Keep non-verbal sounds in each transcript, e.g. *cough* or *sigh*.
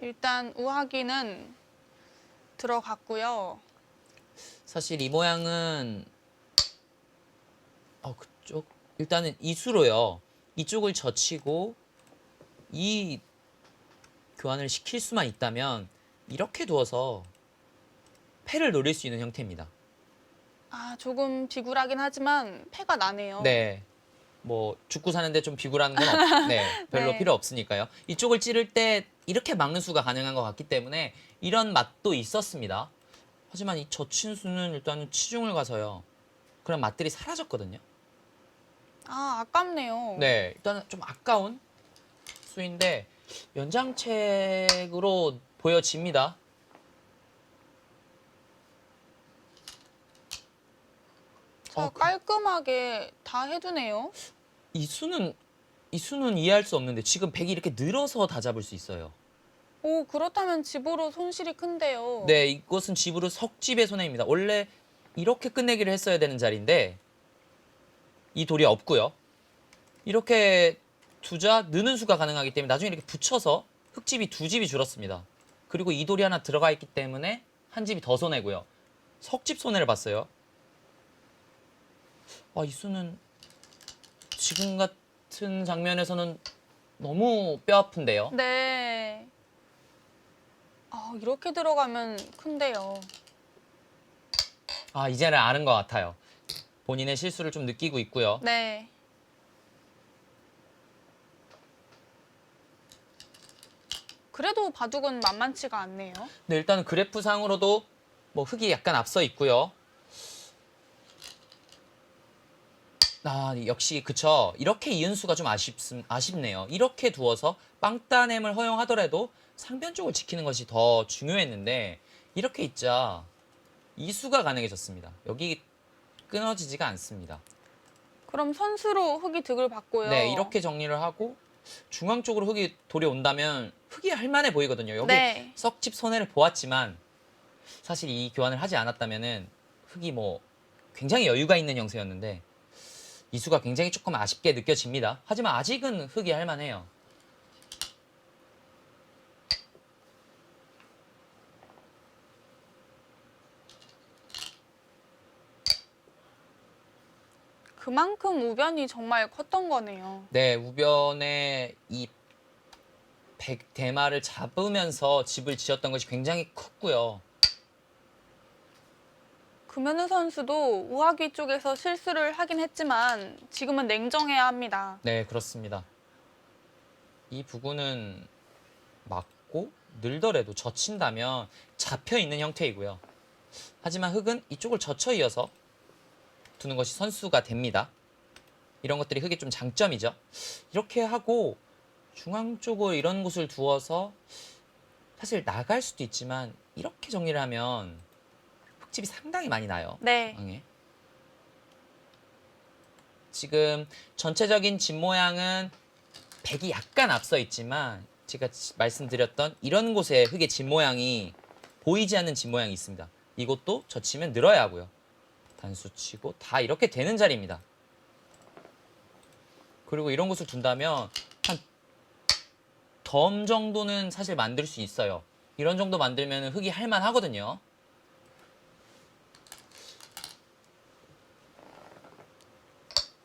일단 우하기는 들어갔고요. 사실 이 모양은 어 그쪽 일단은 이수로요. 이쪽을 젖히고 이 교환을 시킬 수만 있다면 이렇게 두어서 패를 노릴 수 있는 형태입니다. 아, 조금 비굴하긴 하지만 패가 나네요. 네. 뭐 죽고 사는데 좀 비굴한 건 없, *laughs* 네, 별로 네. 필요 없으니까요. 이쪽을 찌를 때 이렇게 막는 수가 가능한 것 같기 때문에 이런 맛도 있었습니다. 하지만 이 젖힌수는 일단은 치중을 가서요. 그런 맛들이 사라졌거든요. 아, 아깝네요. 네, 일단은 좀 아까운 수인데 연장책으로 보여집니다. 자, 어, 그- 깔끔하게 다 해두네요. 이 수는 이 수는 이해할 수 없는데 지금 백이 이렇게 늘어서 다 잡을 수 있어요. 오, 그렇다면 집으로 손실이 큰데요. 네, 이것은 집으로 석집의 손해입니다. 원래 이렇게 끝내기를 했어야 되는 자리인데 이 돌이 없고요. 이렇게 두자 느는 수가 가능하기 때문에 나중에 이렇게 붙여서 흙집이 두 집이 줄었습니다. 그리고 이 돌이 하나 들어가 있기 때문에 한 집이 더 손해고요. 석집 손해를 봤어요. 아, 이 수는 지금 같은 장면에서는 너무 뼈 아픈데요. 네. 아, 이렇게 들어가면 큰데요. 아, 이제는 아는 것 같아요. 본인의 실수를 좀 느끼고 있고요. 네. 그래도 바둑은 만만치가 않네요. 네, 일단은 그래프상으로도 뭐 흙이 약간 앞서 있고요. 아, 역시 그쵸. 이렇게 이은수가 좀 아쉽, 아쉽네요. 이렇게 두어서 빵따냄을 허용하더라도 상변 쪽을 지키는 것이 더 중요했는데 이렇게 있자 이수가 가능해졌습니다. 여기 끊어지지가 않습니다. 그럼 선수로 흙이 득을 받고요. 네, 이렇게 정리를 하고 중앙 쪽으로 흙이 돌이 온다면 흙이 할 만해 보이거든요. 여기 네. 썩집 손해를 보았지만 사실 이 교환을 하지 않았다면은 흙이 뭐 굉장히 여유가 있는 형세였는데 이수가 굉장히 조금 아쉽게 느껴집니다. 하지만 아직은 흙이 할만해요. 그만큼 우변이 정말 컸던 거네요. 네, 우변에 이백 대마를 잡으면서 집을 지었던 것이 굉장히 컸고요. 금현우 선수도 우하기 쪽에서 실수를 하긴 했지만 지금은 냉정해야 합니다. 네, 그렇습니다. 이 부분은 맞고 늘더라도 젖힌다면 잡혀 있는 형태이고요. 하지만 흙은 이쪽을 젖혀 이어서 두는 것이 선수가 됩니다. 이런 것들이 흙의 좀 장점이죠. 이렇게 하고 중앙 쪽을 이런 곳을 두어서 사실 나갈 수도 있지만 이렇게 정리를 하면 흙집이 상당히 많이 나요. 네. 중앙에. 지금 전체적인 집 모양은 백이 약간 앞서 있지만 제가 지- 말씀드렸던 이런 곳에 흙의 집 모양이 보이지 않는 집 모양이 있습니다. 이것도 젖히면 늘어야 하고요. 단수 치고 다 이렇게 되는 자리입니다. 그리고 이런 곳을 둔다면 한 덤 정도는 사실 만들 수 있어요. 이런 정도 만들면 흙이 할만하거든요.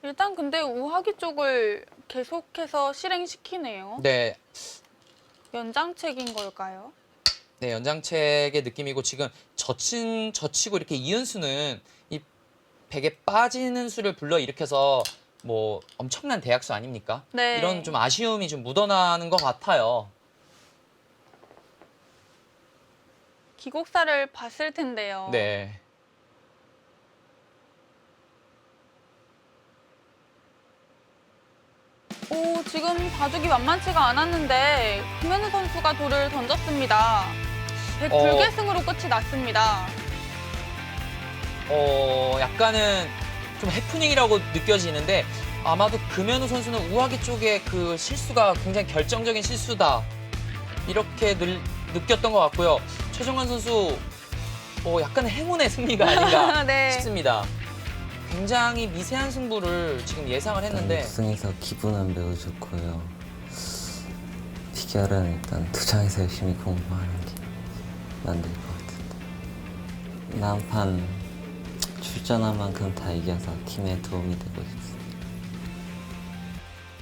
일단 근데 우하기 쪽을 계속해서 실행시키네요. 네, 연장책인 걸까요? 네, 연장책의 느낌이고 지금 젖힌 젖히고 이렇게 이은수는 이 백에 빠지는 수를 불러 일으켜서 뭐 엄청난 대약수 아닙니까? 네. 이런 좀 아쉬움이 좀 묻어나는 것 같아요. 기곡사를 봤을 텐데요. 네. 오, 지금 바둑이 만만치가 않았는데 김현우 선수가 돌을 던졌습니다. 백 어. 불계승으로 끝이 났습니다. 어, 약간은 좀 해프닝이라고 느껴지는데 아마도 금현우 선수는 우하기 쪽에 그 실수가 굉장히 결정적인 실수다. 이렇게 늘, 느꼈던 것 같고요. 최정환 선수 어, 약간 행운의 승리가 아닌가 *laughs* 네. 싶습니다. 굉장히 미세한 승부를 지금 예상을 했는데 우승해서 기분은 매우 좋고요. 기아는 일단 투장에서 열심히 공부하는 게 맞는 것 같은데. 다음 판 출전한 만큼 다 이겨서 팀에 도움이 되고 싶습니다.